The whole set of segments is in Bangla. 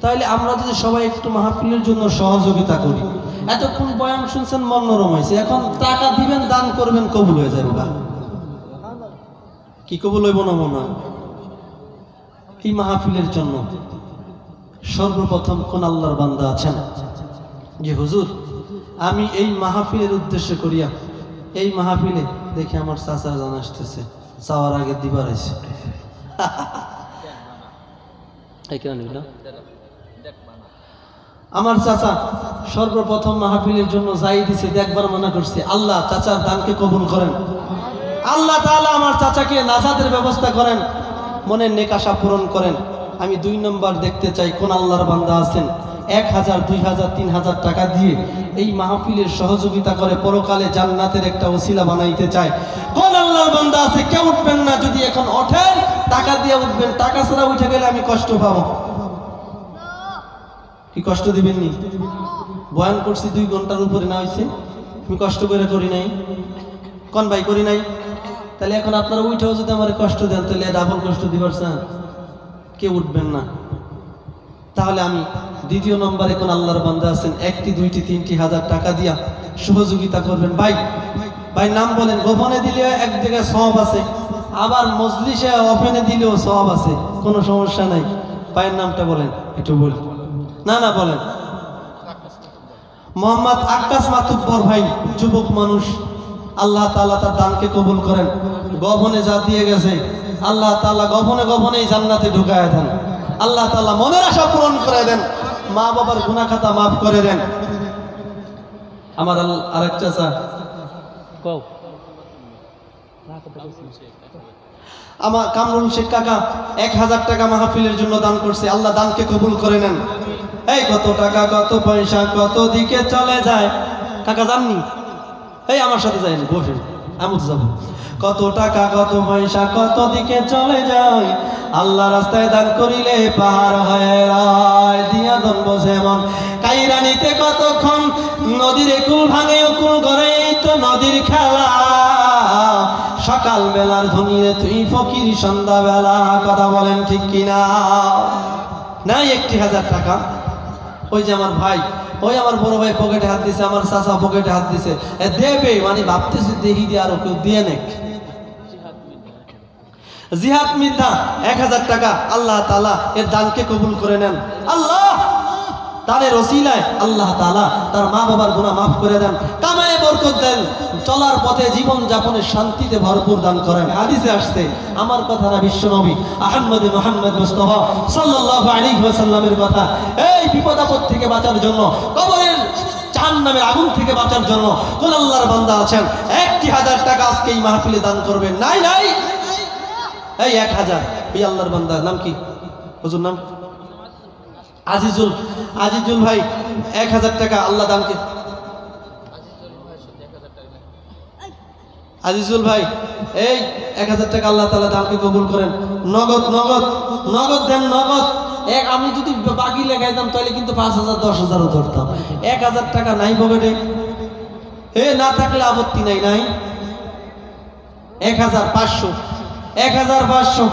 তাহলে আমরা যদি সবাই একটু মাহফিলের জন্য সহযোগিতা করি। এতক্ষণ বয়ান শুনছেন মনোরম হয়েছে। এখন টাকা দিবেন, দান করবেন, কবুল হয়ে যাবে বা কি কবুল হইব না মনে হয়? এই মাহফিলের জন্য? সর্বপ্রথম কোন আল্লাহর বান্দা আছেন? যে হুজুর, আমি এই মাহফিলের উদ্দেশ্য করিয়া এই মাহফিলে দেখে আমার চাচা জান আসতেছে, চাওয়ার আগে দিবার আছে? আমার চাচা, সর্বপ্রথম মাহফিলের জন্য যাই দিছে, দেখবার মানা করছে, আল্লাহ চাচার দানকে কবুল করেন। আল্লাহ তাআলা আমার চাচাকে নাজাদের ব্যবস্থা করেন, মনের নেকাশা পূরণ করেন। আমি দুই নম্বর দেখতে চাই, কোন আল্লাহর বান্দা আছেন? এক হাজার, দুই হাজার, তিন হাজার টাকা দিয়ে এই মাহফিলের সহযোগিতা করে পরকালে জান্নাতের একটা ওসিলা বানাইতে চায়। কোন আল্লাহর বান্দা আছে? কেউ উঠবেন না, যদি এখন ওঠেন টাকা দিয়ে উঠবেন, টাকা ছাড়া উঠে গেলে আমি কষ্ট পাবো। কি কষ্ট দিবেন নি বয়ান করছি দুই ঘণ্টার উপরে না হয়েছে আমি কষ্ট করে করি নাই। কোন ভাই করি নাই? তাহলে এখন আপনারা উঠেও যদি আমার কষ্ট দেন, তাহলে ডাবল কষ্ট দিবার চান কেউ উঠবেন না। তাহলে আমি দ্বিতীয় নম্বরে কোন আল্লাহর বান্দা আছেন, একটি, দুইটি, তিনটি হাজার টাকা দিয়া সহযোগিতা করবেন। ভাই ভাই নাম বলেন। গোপনে দিলে এক জায়গায় সব আছে। আবার মজলিসে ওপেনে দিলেও সব আছে, কোনো সমস্যা নাই। পায়ের নামটা বলেন, একটু বলি। না না, বলেন। মোহাম্মদ আকাশ মাতুব্বর ভাই, যুবক মানুষ, আল্লাহ তাআলা তার দানকে কবুল করেন। গভনে যা দিয়ে গেছে। আল্লাহ তাআলা গভনে গভনে জান্নাতে ঢুকায় দেন। আল্লাহ তালা মনের আশা পূরণ করে দেন। মা বাবার গুনাহ খাতা মাফ করে দেন। আমার আরেক চাচা। কও। আমার কামরুল শেখ কাকা এক হাজার টাকা মাহফিলের জন্য দান করছে। আল্লাহ দানকে কবুল করে নেন। এই কত টাকা, কত পয়সা, কত দিকে চলে যায়? কাকা জাননি এই আমার সাথে যায়নি বসেন। আমি যাব। কত টাকা, কত পয়সা, কত দিকে চলে যায়? আল্লাহ রাস্তায় দান করিলে পাহাড় হয়ে রায় দিয়া দন বসে মন। কাইরানিতে কতক্ষণ? নদীর কুল ভাঙে, কুল করে তো নদীর খেলা। সকাল বেলার ধনিরে তুই ফকির সন্ধ্যা বেলা কথা বলেন ঠিক কিনা? নাই একটি হাজার টাকা। ওই যে আমার ভাই, ওই আমার বড় ভাই পকেটে হাত দিছে, আমার চাচা পকেটে হাত দিছে। দেবে মানে ভাবতেছে দেখি দিয়ে আরও কেউ দিয়ে নেক। জিহাদ মিথ্যা এক হাজার টাকা। আল্লাহ তালা এর দানকে কবুল করে নেন। আল্লাহ! দানের ওসিলায় আল্লাহ তালা তার মা বাবার গুণা মাফ করে দেন। কামায় বরকত দেন, চলার পথে জীবন যাপনের শান্তিতে ভরপুর দান করেন। হাদিসে আসছে, আমার কথা না বিশ্ব নবী আহম্মদ মোহাম্মদ মুস্তফা সাল্লাল্লাহু আলাইহি ওয়াসাল্লামের কথা। এই বিপদ আপদ থেকে বাঁচার জন্য, কবরের চান নামের আগুন থেকে বাঁচার জন্য কোন আল্লাহর বান্দা আছেন? একটি হাজার টাকা আজকে এই মাহফিলে দান করবেন। নাই নাই! এই এক হাজার। এই আল্লাহর বান্দা, নাম কি? হুজুর নাম? আজিজুল আজিজুল ভাই, এক হাজার টাকা আল্লাহ দানকে আজিজুল ভাই, এই এক হাজার টাকা আল্লাহ তালা দানকে কবুল করেন। নগদ নগদ নগদ দেন, নগদ। এক, আমি যদি বাকি লেখাইতাম তাহলে কিন্তু পাঁচ হাজার, দশ হাজারও ধরতাম। এক হাজার টাকা নাই পকেটে। হে না থাকলে আপত্তি নাই নাই। এক হাজার পাঁচশো, এক হাজার পাঁচশো।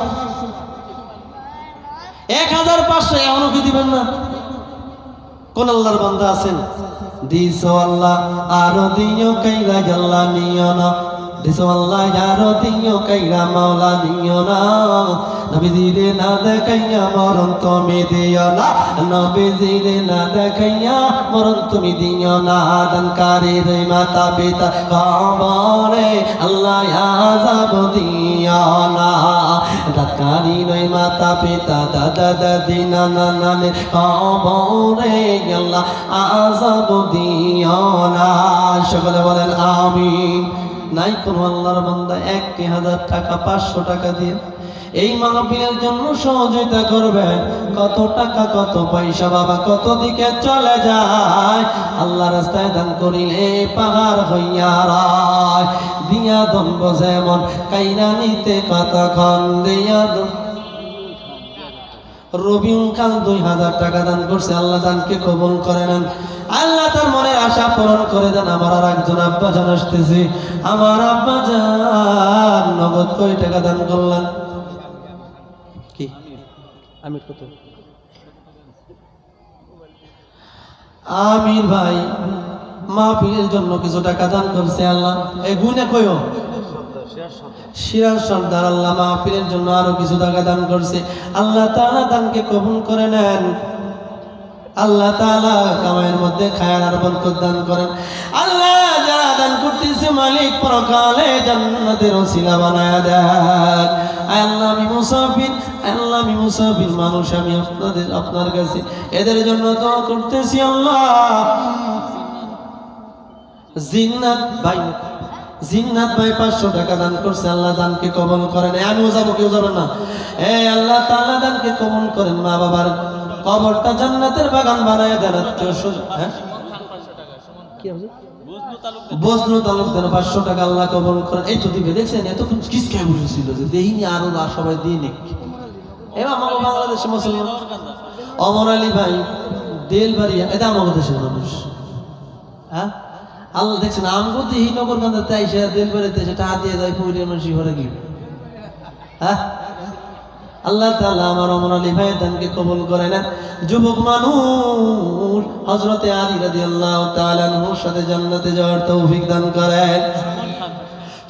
এক হাজার পাঁচশো, এমনও কি দিবেন না? কোন আল্লাহর বান্দা আছেন? দিস আল্লাহ, আরও দিও, কাইরা জাল্লা নিও না। আল্লাহ আরও দিও কাইরা মাওলা দিও না। নবীজিরে না দেখাইয়া মরণ তুমি দিও না। নবীজিরে না দেখাইয়া মরণ তুমি দিও না। দানকারী রে মাতা পিতা কবরে আল্লাহ আযাব দিও না। দানকারী রে মাতা পিতা দাদা দাদি নানা নানে কবরে আল্লাহ আযাব দিও না। সকলে বলেন, আমিন। নাই কোন আল্লাহর বান্দা একটি হাজার টাকা, পাঁচশো টাকা দিয়ে। এই মাহফিলের জন্য সহযোগিতা করবেন কত টাকা, কত পয়সা, বাবা কত দিকে চলে যায়? আল্লাহ রাস্তায় দান করিলে পাহাড় হইয়া রায়। দিয়া দম্ব যেমন কাইরা নিতে কতক্ষণ দিয়া রবিউল কাল দুই হাজার টাকা দান করছে, আল্লাহ দানকে কবুল করে নেন। আল্লাহ তার আশা পূরণ করে দেন আমার আর একজন আব্বা জান আসতেছে। আমার আব্বা জান নগদ কয় টাকা দান করলেন? কি? আমি কত? আমির ভাই মাহফিলের জন্য কিছু টাকা দান করছে আল্লাহ। এই গুনে কইও সিরাজ সর্দার আল্লাহ মাহফিলের জন্য আরও কিছু টাকা দান করছে। আল্লাহ তাআলা দানকে কবুল করে নেন। আল্লাহ কামাইয়ের মধ্যে খায়ার আর বরকত দান করেন। আল্লাহ যারা দান করতেছে, মালিক পরকালে জান্নাতের ওসিলা বানায়া দেন। আল্লাহ, আমি মুসাফির আল্লাহ, আমি মুসাফির মানুষ, আমি আপনাদের, আপনার কাছে। এদের জন্য দোয়া করতেছি আল্লাহ। জিন্নাত ভাই জিন্নাত ভাই পাঁচশো টাকা দান করছে, আল্লাহ দানকে কবল করেন। আমিও যাব, কেউ যাবেন না। এ, আল্লাহ তাআলা দানকে কবল করেন মা বাবার কবরটা জান্নাতের বাগান বানায় দেন হ্যাঁ? কি হবে? বজনু তালুকদার পাঁচশো টাকা আল্লাহ কবল করেন। এই তো দিবে দেখছেন? এতক্ষণ কিসকায় বসেছিল যে দেহিনি আরও আর সবাই দিয়ে নিক এবার আমাকে বাংলাদেশে মুসলমান। অমর আলী ভাই এটা আমাদের দেশের মানুষ। হ্যাঁ? আল্লাহ দেখছেন? আমগো দিহি নগর কান্দা তাই সে দেল বাড়িতে সেটা হাত দিয়ে যায় পুরীর মানুষ ঘরে হ্যাঁ? আল্লাহ তাআলা আমার অমর আলী ভাই দানকে কবুল করে নেন। যুবক মানুষ, হযরতে আলী রাদিয়াল্লাহু তাআলা আনহুর সাথে জান্নাতে যাওয়ার তৌফিক দান করেন।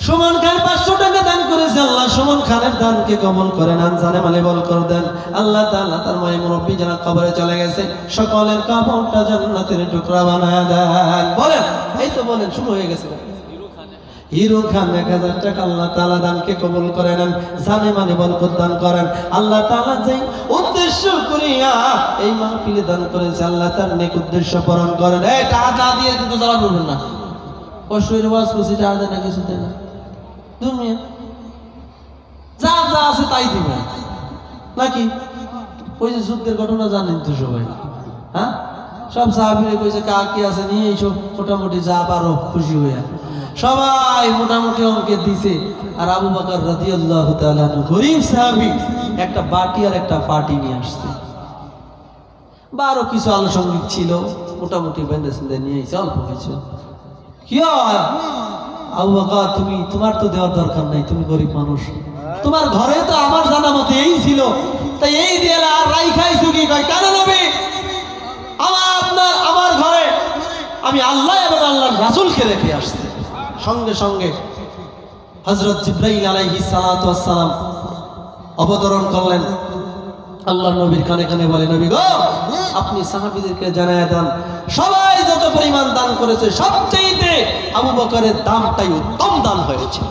সুমন খান পাঁচশো টাকা দান করেছে আল্লাহ। সুমন খানের দানকে করেন বল দেন। আল্লাহ তাআলা তার কবরে চলে গেছে, সকলের কবরটা জান্নাতের টুকরা বানায় দেন। বলেন, এই তো বলেন, শুরু হয়ে গেছে। হিরো খান এক হাজার টাকা আল্লাহ তাআলা দানকে কবুল করে নেন জানে মানে বরকত দান করেন। আল্লাহ তাআলা যে উদ্দেশ্য করিয়া এই মাহফিলে দান করেছে, আল্লাহ তার নেক উদ্দেশ্য পূরণ করেন। এই, টাকা না দিয়ে কিন্তু যারা বলবেন না। করছি, টাকা দেয় না কিছু দেয় না। দুনিয়া যা যা আছে তাই দিবে নাকি? ওই যে যুদ্ধের ঘটনা জানেন তো সবাই। হ্যাঁ? সব সাহাবিরে কইছে কা কি আছে? নিয়ে এইসব মোটামুটি যা পারো খুশি হইয়া। সবাই মোটামুটি অঙ্কে দিছে। আর আবু বকর তাআলা আনহু গরিব সাহাবী, একটা বাটি আর একটা পাটি নিয়ে আসছে। কিছু আনুষঙ্গিক ছিল, মোটামুটি অল্প কিছু। কি আবু তুমি, তোমার তো দেওয়ার দরকার নাই, তুমি গরিব মানুষ। তোমার ঘরে তো আমার জানা এই ছিল। তাই এই দিয়ে আর রাই খাইছো কি কয়, কেন নবী? আমার আপনার, আমার ঘরে আমি আল্লাহ এবং আল্লাহর রাসূলকে রেখে আসছি। সঙ্গে সঙ্গে হজরত জিব্রাইল ওয়াস সালাম অবতরণ করলেন। আল্লাহ নবীর কানে কানে বলে, নবী গো, আপনি সাহাবীদেরকে জানায় দেন, সবাই যত পরিমাণ দান করেছে সবচেয়ে আবু বকরের দামটাই উত্তম দান হয়েছে।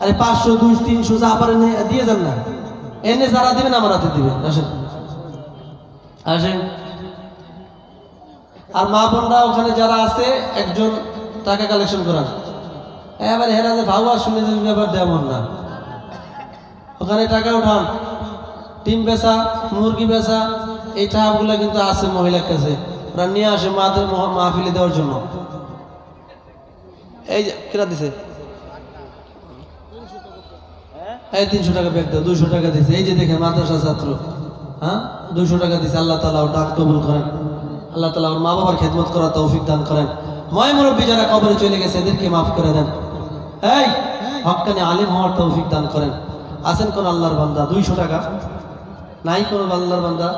আরে পাঁচশো দুই তিনশো যা পারেন দিয়ে যান না। এনে যারা দিবেন, আমার হাতে দিবেন। আসেন। আসেন। আর মা বোনরা ওখানে যারা আছে, একজন টাকা কালেকশন করান এবার হেরা যে ভাবা শুনে যে ব্যাপার দেওয়া না। ওখানে টাকা উঠান ডিম বেচা, মুরগি বেচা, এই টাকাগুলো কিন্তু আছে মহিলার কাছে। ওরা নিয়ে আসে মাদের মহ- মাহফিলে দেওয়ার জন্য। এই কেনা দিছে? এই তিনশো টাকা ব্যাগ দাও দুশো টাকা দিছে। এই যে দেখে মাদ্রাসা ছাত্র। হ্যাঁ? দুশো টাকা দিছে। আল্লাহ তালা ওর দান কবুল করেন। আল্লাহ তালা ওর মা বাবার খেদমত করার তৌফিক দান করেন। ময় মুরব্বী যারা কবরে চলে গেছে, এদেরকে মাফ করে দেন। এই হকানি আলিম হওয়ার তৌফিক দান করেন। আছেন কোন আল্লাহর বান্দা? দুইশো টাকা। নাই কোন আল্লাহর বান্দা?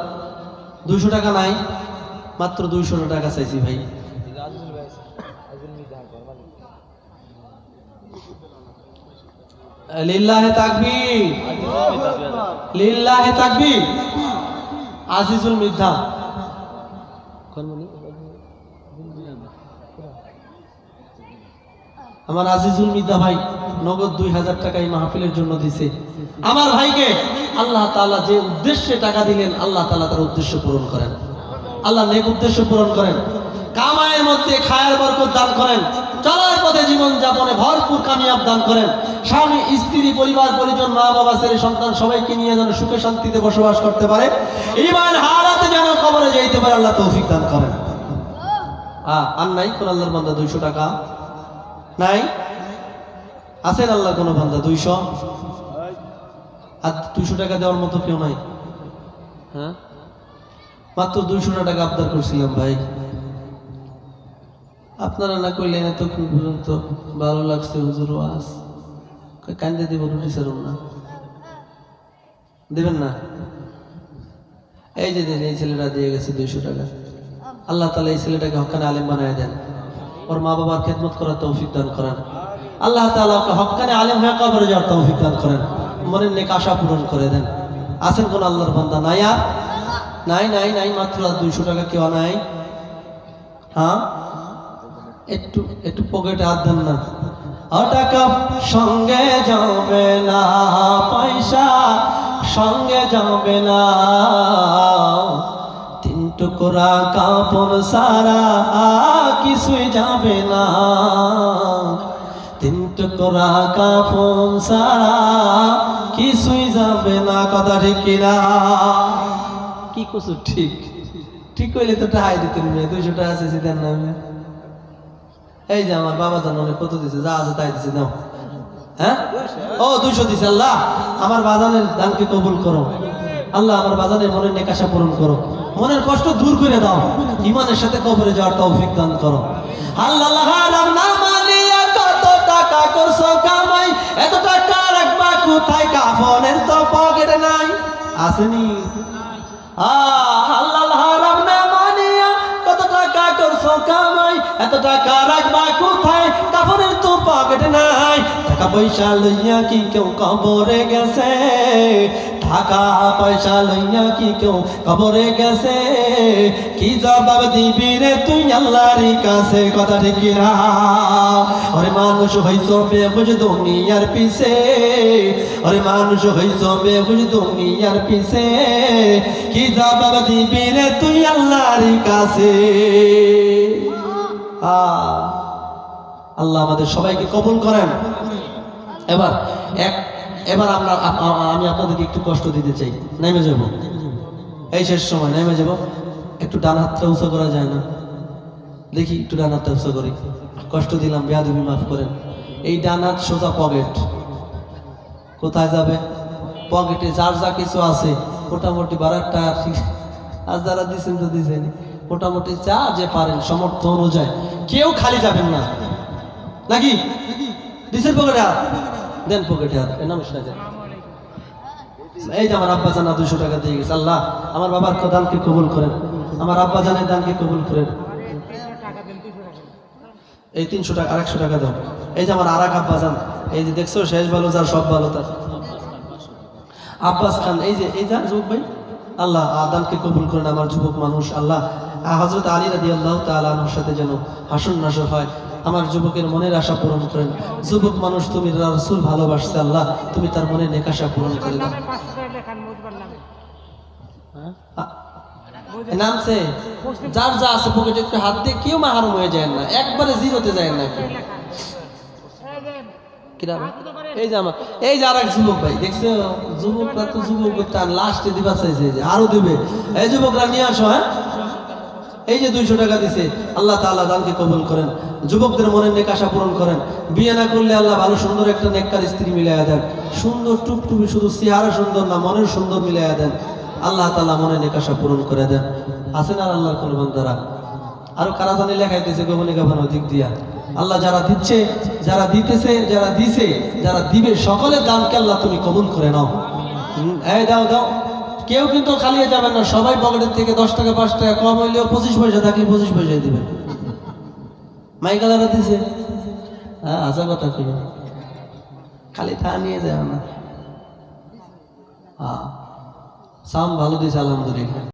দুইশো টাকা নাই। মাত্র দুইশো টাকা চাইছি ভাই। লিল্লাহে তাকবীর। লিল্লাহে তাকবীর। আজিজুল মিদ্ধা আমার আজিজুল মিদা ভাই নগদ দুই হাজার টাকা এই মাহফিলের জন্য দিছে। আমার ভাইকে আল্লাহ তাআলা যে উদ্দেশ্যে টাকা দিলেন, আল্লাহ তালা তার উদ্দেশ্য পূরণ করেন। আল্লাহ নেক উদ্দেশ্য পূরণ করেন। কামায়ের মধ্যে খায়ের বরকত দান করেন। চলার পথে জীবন যাপনে ভরপুর কামিয়াব দান করেন। স্বামী, স্ত্রী, পরিবার, পরিজন মা বাবা ছেলে, সন্তান সবাইকে নিয়ে যেন সুখে শান্তিতে বসবাস করতে পারে। ইমান হারাতে যেন কবরে যাইতে পারে, আল্লাহ তৌফিক দান করেন। আর নাই কোন আল্লাহর বান্দা দুইশো টাকা? নাই? আছেন আল্লাহ কোনো বান্দা? দুইশো? আর দুইশো টাকা দেওয়ার মতো কেউ নাই। হ্যাঁ? মাত্র দুইশো টাকা আবদার করছিলাম ভাই। আপনারা না করলেন এত পর্যন্ত ভালো লাগছে হুজুর কই কান্দে দিব, রুটি সারুন না। দেবেন না? এই যে এই ছেলেটা দিয়ে গেছে দুইশো টাকা। আল্লাহ তালা এই ছেলেটাকে হকানে আলেম বানায় দেন। ওর মা বাবার খেদমত করার তৌফিক দান করেন। আল্লাহ তালা ওকে হকানে আলেম হয়ে কবরে যাওয়ার তৌফিক দান করেন। মনের নেক আশা পূরণ করে দেন। আছেন কোন আল্লাহর বান্দা? নাই আর? নাই নাই নাই, মাত্র দুইশো টাকা কেউ নাই। হ্যাঁ? একটু একটু পকেটে হাত দেন না। টাকা সঙ্গে যাবে না পয়সা, সঙ্গে যাবে না। টুকরা কাপড় সারা কিছুই যাবে না। তিন টুকরা কাপড় সারা কিছুই যাবে না। কথা ঠিক কিনা? কি কছু ঠিক? ঠিক কইলে তো টাহাই দিতেন দুইশো টাকা আছে দেন না এই যে আমার বাবা জানো কত দিছে, যা আছে তাই দিছে দাও হ্যাঁ? ও, দুইশো দিছে, আল্লাহ। আমার বাজানের দানকে কবুল করো। আল্লাহ আমার বাজানের মনের নেকাশা পূরণ করো। মনের কষ্ট দূর করে দাও। ইমানের সাথে কবরে যাওয়ার তৌফিক দান করো। আল্লাহ কত টাকা করছ কামাই? এত টাকা রাখবা কোথায়? কাফনের তো পকেটে নাই। আসেনি। আল্লাহ মানিয়া কত টাকা করছ কামাই? এত টাকা রাখবা কোথায়? কাপড়ের তো পকেটে নাই। টাকা পয়সা লইয়া কি কেউ কবরে গেছে? টাকা পয়সা লইয়া কি কেউ কবরে গেছে? কি জবাব দিবি রে তুই আল্লাহর কাছে? কথা ঠিক না ওরে মানুষ হইছ বেবুঝ দুনিয়ার পিছে। ওরে মানুষ হইছ বেবুঝ দুনিয়ার পিছে। কি জবাব দিবি রে তুই আল্লাহর কাছে? আল্লাহ আমাদের সবাইকে কবুল করেন। এবার এক এবার আমরা আমি আপনাদেরকে একটু কষ্ট দিতে চাই। নেমে যাব। এই শেষ সময়, নেমে যাব। একটু ডান হাতটা উঁচু করা যায় না। দেখি একটু ডান হাতটা উঁচু করি। কষ্ট দিলাম, বেয়াদবি মাফ করেন। এই ডান হাত সোজা পকেট। কোথায় যাবে? পকেটে যার যা কিছু আছে, মোটামুটি বারাকটা আর যারা দিচ্ছেন তো দিচ্ছেন মোটামুটি যা যে পারেন, সমর্থ অনুযায়ী। কেউ খালি যাবেন না। নাকি? দিছেন পকেটে দেন পকেটে হাত, এ নমস্কার দেন এই যে আমার আব্বা জানা দুশো টাকা দিয়ে গেছে, আল্লাহ, আমার বাবার দানকে কবুল করেন, আমার আব্বা জানের দানকে কবুল করেন। এই তিনশো টাকা, আরেকশো টাকা দাও এই যে আমার আর এক আব্বা জান এই যে দেখছ, শেষ ভালো যার, সব ভালো তার। আব্বাস খান, এই যে, এই যা যুবক ভাই, আল্লাহ আদানকে কবুল করেন আমার যুবক মানুষ, আল্লাহ হজরত আলী রাদি আল্লাহ তালানোর সাথে যেন হাসন নাসর হয় আমার যুবকের মনের আশা পূরণ করেন। যুবক মানুষ, তুমি রসুল ভালোবাসছে আল্লাহ, তুমি তার মনে নেকাশা পূরণ করে দাও। নামছে? যার যা আছে পকেটে একটু হাত দিয়ে কেউ হয়ে যায় না, একবারে জিরোতে যায় না? এই যে আমার, এই যে আর এক যুবক ভাই, দেখছ? যুবকরা তো যুবক লাস্টে দিবা চাইছে আরও দিবে। এই যুবকরা নিয়ে আসো হ্যাঁ? এই যে দুইশো টাকা দিছে, আল্লাহ তাআলা দানকে কবুল করেন, যুবকদের মনের নেক আশা পূরণ করেন। বিয়ে না করলে আল্লাহ ভালো সুন্দর একটা নেককার স্ত্রী মিলাইয়া দেন। সুন্দর টুকটুকি শুধু চেহারা সুন্দর না, মনের সুন্দর মিলাইয়া দেন। আল্লাহ তালা মনে নেক আশা পূরণ করে দেন। আছেন আর আল্লাহর কোন বান্দারা আরও কারা জানি লেখাইতেছে গোপনে গোপনে দিক দিয়া। আল্লাহ যারা দিচ্ছে, যারা দিতেছে, যারা দিছে, যারা দিবে, সকলের দানকে আল্লাহ তুমি কবুল করে নাও। দাও দাও। কেউ কিন্তু খালিয়ে যাবে না, সবাই পকেটের থেকে দশ টাকা, পাঁচ টাকা কম হইলেও পঁচিশ পয়সা থাকলে পঁচিশ পয়সায় দিবেন। মাইকালারা দিছে। হ্যাঁ আসা কথা কি খালি তা নিয়ে যাবে না হ্যাঁ সাম ভালো দিছে, আলহামদুলিল্লাহ।